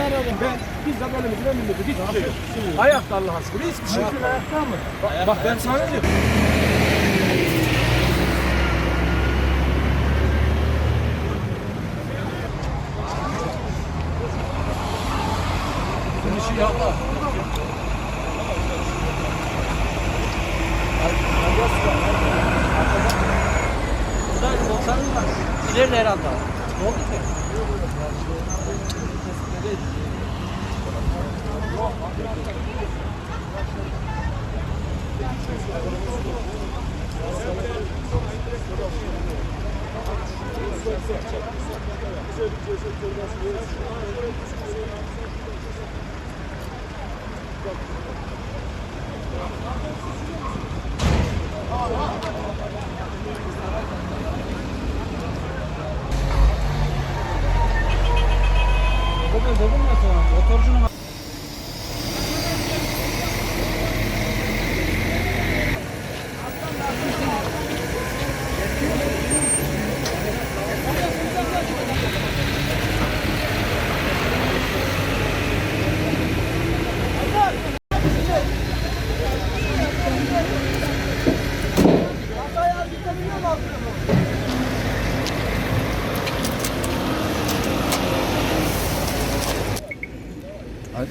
aradım. Ben bizzat elimizin önünde hiçbir şey yok. Ayakta Allah aşkına hiçbir şey yok. Ayakta mı? Bak, bak ben sana diyorum. Bunu şey yapma. Buradan 90 var. İleride herhalde. Ne oldu ki? Bugün ya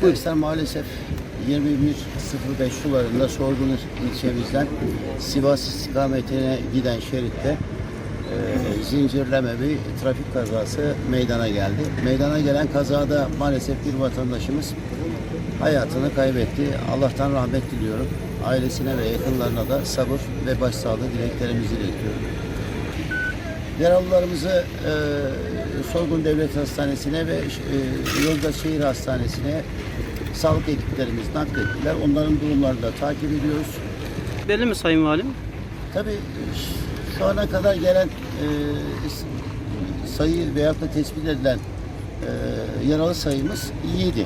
motorcunun Arkadaşlar maalesef 21.05 sularında Sorgun ilçemizden Sivas istikametine giden şeritte e, zincirleme bir trafik kazası meydana geldi. Meydana gelen kazada maalesef bir vatandaşımız hayatını kaybetti. Allah'tan rahmet diliyorum. Ailesine ve yakınlarına da sabır ve başsağlığı dileklerimizi iletiyorum. Yaralılarımızı e, Sorgun Devlet Hastanesi'ne ve e, Yozgat Şehir Hastanesi'ne sağlık ekiplerimiz naklettiler. Onların durumlarını da takip ediyoruz. belli mi Sayın Valim? Tabii şu ana kadar gelen e, sayı veyahut da tespit edilen e, yaralı sayımız iyiydi.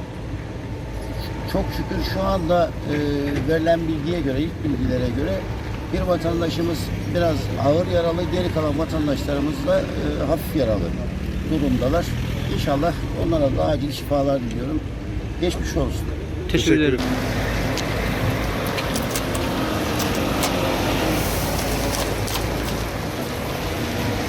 Çok şükür şu anda e, verilen bilgiye göre, ilk bilgilere göre bir vatandaşımız biraz ağır yaralı, geri kalan vatandaşlarımız da e, hafif yaralı durumdalar. İnşallah onlara da acil şifalar diliyorum. Geçmiş olsun. Teşekkür ederim.